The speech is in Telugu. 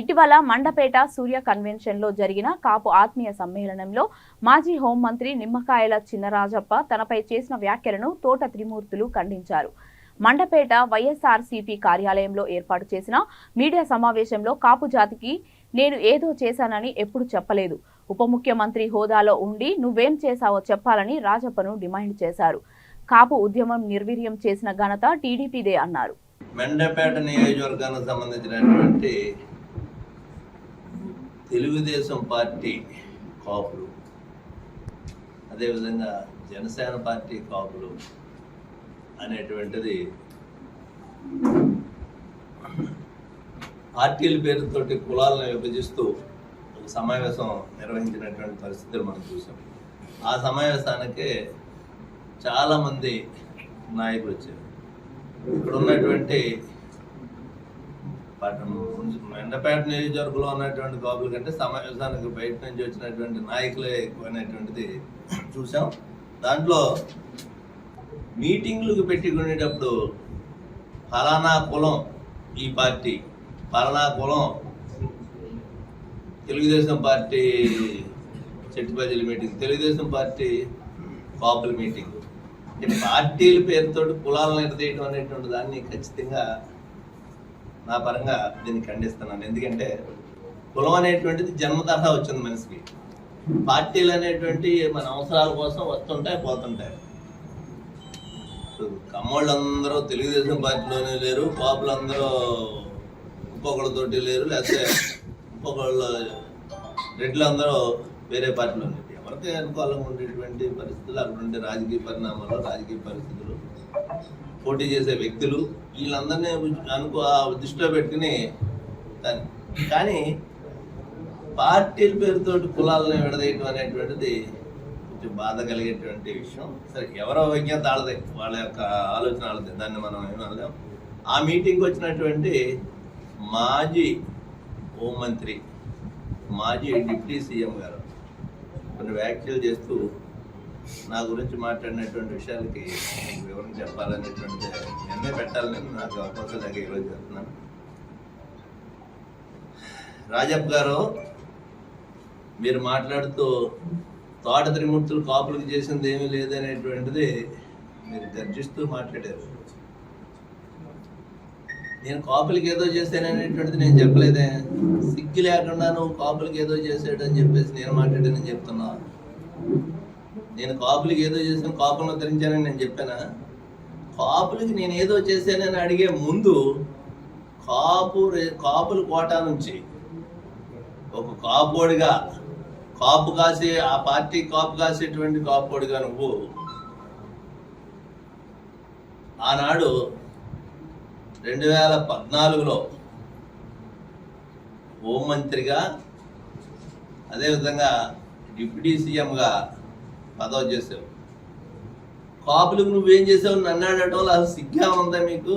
ఇటీవల మండపేట సూర్య కన్వెన్షన్లో జరిగిన కాపు ఆత్మీయ సమ్మేళనంలో మాజీ హోంమంత్రి నిమ్మకాయల చిన్నరాజప్ప తనపై చేసిన వ్యాఖ్యలను తోట త్రిమూర్తులు ఖండించారు. మండపేట వైఎస్ఆర్సీపీ కార్యాలయంలో ఏర్పాటు చేసిన మీడియా సమావేశంలో కాపు జాతికి నేను ఏదో చేశానని ఎప్పుడు చెప్పలేదు. ఉప ముఖ్యమంత్రి హోదాలో ఉండి నువ్వేం చేశావో చెప్పాలని రాజప్పను డిమాండ్ చేశారు. కాపు ఉద్యమం నిర్వీర్యం చేసిన ఘనత టీడీపీదే అన్నారు. మెండపేట నియోజకవర్గానికి సంబంధించినటువంటి తెలుగుదేశం పార్టీ కాపులు. అదేవిధంగా జనసేన పార్టీ కాపులు అనేటువంటిది పార్టీల పేరుతోటి కులాలను విభజిస్తూ ఒక సమావేశం నిర్వహించినటువంటి పరిస్థితులు మనం చూసాం. ఆ సమావేశానికి చాలామంది నాయకులు వచ్చారు. ఇక్కడ ఉన్నటువంటి పట్టణం ఎండపేట నియోజకవర్గంలో ఉన్నటువంటి గోపుల కంటే సమావేశానికి బయట నుంచి వచ్చినటువంటి నాయకులే ఎక్కువైనటువంటిది చూసాం దాంట్లో మీటింగ్లకు పెట్టుకునేటప్పుడు ఫలానా కులం ఈ పార్టీ ఫలానా కులం తెలుగుదేశం పార్టీ చెట్టుబజల మీటింగ్ తెలుగుదేశం పార్టీ కాపుల మీటింగ్. అంటే పార్టీల పేరుతో కులాలను నిలదీయడం అనేటువంటి దాన్ని ఖచ్చితంగా నా పరంగా దీన్ని ఖండిస్తున్నాను. ఎందుకంటే కులం అనేటువంటిది జన్మతహా వచ్చింది మనిషికి. పార్టీలు అనేటువంటి మన అవసరాల కోసం వస్తుంటాయి పోతుంటాయి. కమ్మోళ్ళందరూ తెలుగుదేశం పార్టీలోనే లేరు కాపులందరూ ఇంకొకళ్ళతోటి లేరు లేకపోతే ఇంకొకళ్ళు రెడ్లందరూ వేరే పార్టీలో ఎవరితో ఎవరికి అనుకూలంగా ఉండేటువంటి పరిస్థితులు అక్కడ ఉండే రాజకీయ పరిణామాలు రాజకీయ పరిస్థితులు పోటీ చేసే వ్యక్తులు వీళ్ళందరినీ అనుకో ఆ దృష్టిలో పెట్టుకుని దాన్ని. కానీ పార్టీల పేరుతోటి కులాలను విడదీయటం అనేటువంటిది కొంచెం బాధ కలిగేటువంటి విషయం. సరే ఎవరో విజ్ఞత ఆడదే వాళ్ళ యొక్క ఆలోచన ఆడదే దాన్ని మనం ఏమనలేం ఆ మీటింగ్కి వచ్చినటువంటి మాజీ హోంమంత్రి మాజీ డిప్యూటీ సీఎం గారు కొన్ని వ్యాఖ్యలు చేస్తూ నా గురించి మాట్లాడినటువంటి విషయాలకి వివరణ చెప్పాలనేటువంటి నిర్ణయం పెట్టాలని నాకు అవకాశం లేక ఈరోజు చెప్తున్నాను. రాజప్ప గారు మీరు మాట్లాడుతూ తోట త్రిమూర్తులు కాపులకు చేసింది ఏమీ లేదనేటువంటిది మీరు గర్జిస్తూ మాట్లాడారు. నేను కాపులకి ఏదో చేశాననేటువంటిది నేను చెప్పలేదే. సిగ్గు లేకుండా నువ్వు కాపులకి ఏదో చేసాడు అని చెప్పేసి నేను మాట్లాడానని చెప్తున్నా నేను కాపులకి ఏదో చేశాను కాపులను ధరించానని నేను చెప్పానా? కాపులకి నేను ఏదో చేశానని అడిగే ముందు కాపు కాపుల కోటా నుంచి ఒక కాపోడిగా కాపు కాసే ఆ పార్టీ కాపు కాసేటువంటి కాపోడిగా నువ్వు ఆనాడు రెండు వేల పద్నాలుగులో హోంమంత్రిగా అదేవిధంగా డిప్యూటీ సీఎంగా పదవి చేసావు. కాపులకు నువ్వేం చేసావు? నన్ను అడగటం అసలు సిగ్గా ఉందా మీకు?